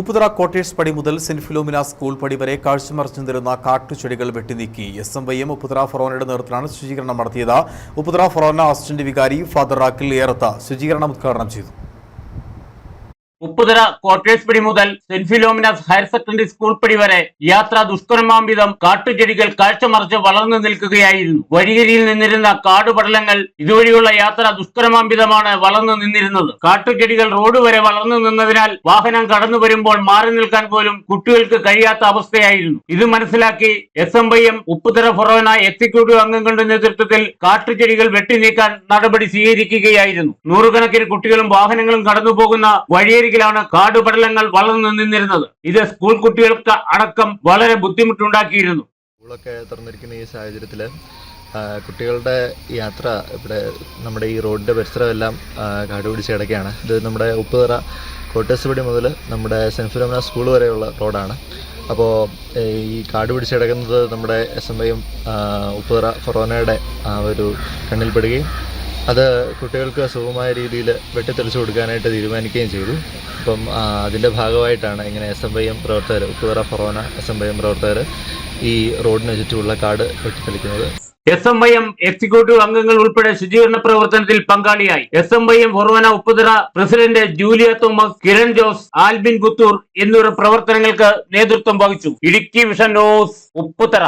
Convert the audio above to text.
Upputhara quarters പടി മുതൽ saint Philomena school പടി വരെ കാഴ്ചമറച്ചു നിന്നിരുന്ന കാട്ടുചെടികൾ വെട്ടിനീക്കി. S M Y M Upputhara ഫൊറോനയുടെ നേതൃത്വത്തിലാണ് ശുചീകരണം നടത്തിയത്. ഉപ്പുതറ ഫൊറോന അസിസ്റ്റന്റ് വികാരി ഫാദർ റാക്കിൽ ഏറത്ത ശുചീകരണം ഉദ്ഘാടനം ചെയ്തു. ഉപ്പുതറ ക്വാർട്ടേഴ്സ് പിടി മുതൽ saint Philomena's higher secondary school പിടി വരെ യാത്ര ദുഷ്കരമാംവിധം കാട്ടുചെടികൾ കാഴ്ചമറിച്ച് വളർന്നു നിൽക്കുകയായിരുന്നു. വഴിയരിയിൽ നിന്നിരുന്ന കാടുപടലങ്ങൾ ഇതുവഴിയുള്ള യാത്ര ദുഷ്കരമാംവിധമാണ് വളർന്നു നിന്നിരുന്നത്. കാട്ടുചെടികൾ റോഡ് വരെ വളർന്നു നിന്നതിനാൽ വാഹനം കടന്നു വരുമ്പോൾ മാറി നിൽക്കാൻ പോലും കുട്ടികൾക്ക് കഴിയാത്ത അവസ്ഥയായിരുന്നു. ഇത് മനസ്സിലാക്കി S M Y M Upputhara ഫൊറോന എക്സിക്യൂട്ടീവ് അംഗങ്ങളുടെ നേതൃത്വത്തിൽ കാട്ടുചെടികൾ വെട്ടി നീക്കാൻ നടപടി സ്വീകരിക്കുകയായിരുന്നു. നൂറുകണക്കിന് കുട്ടികളും വാഹനങ്ങളും കടന്നു പോകുന്ന വഴിയരികിലാണ് കാടുപടലങ്ങൾ വളർന്നു നിന്നിരുന്നത്. ഇത് സ്കൂൾ കുട്ടികൾക്ക് അടക്കം വളരെ ബുദ്ധിമുട്ടുണ്ടാക്കിയിരുന്നു. സ്കൂളൊക്കെ തുറന്നിരിക്കുന്ന ഈ സാഹചര്യത്തിൽ കുട്ടികളുടെ യാത്ര ഇവിടെ നമ്മുടെ ഈ റോഡിന്റെ പരിസരമെല്ലാം കാടുപിടിച്ച് കാട് പിടിച്ച് കിടക്കുകയാണ് ഇത് നമ്മുടെ ഉപ്പുതറ കോട്ടേഴ്സ്പടി മുതൽ നമ്മുടെ സെന്റ് ഫിലോമിന സ്കൂൾ വരെയുള്ള റോഡാണ്. അപ്പോൾ ഈ കാട് പിടിച്ച് കിടക്കുന്നത് നമ്മുടെ എസ് എം ഐയും ഉപ്പുതറ ഫൊറോനയുടെ ഒരു കണ്ണിൽപ്പെടുകയും അത് കുട്ടികൾക്ക് സുഖമായ രീതിയിൽ വെട്ടിത്തെളിച്ചു കൊടുക്കാനായിട്ട് തീരുമാനിക്കുകയും ചെയ്തു. അപ്പം അതിന്റെ ഭാഗമായിട്ടാണ് ഇങ്ങനെ എസ് എം ഐ എം പ്രവർത്തകർ ഉപ്പുതറ ഫൊറോന എസ് എം ഐ എം പ്രവർത്തകർ ഈ റോഡിന് ചുറ്റുമുള്ള കാട് വെട്ടിത്തെളിക്കുന്നത് S M I M executive അംഗങ്ങൾ ഉൾപ്പെടെ ശുചീകരണ പ്രവർത്തനത്തിൽ പങ്കാളിയായി. S M I M forane Upputhara president Julia Thomas Kiran Jose Albin Puthoor എന്നിവരുടെ പ്രവർത്തനങ്ങൾക്ക് നേതൃത്വം വഹിച്ചു. Idukki vision news Upputhara.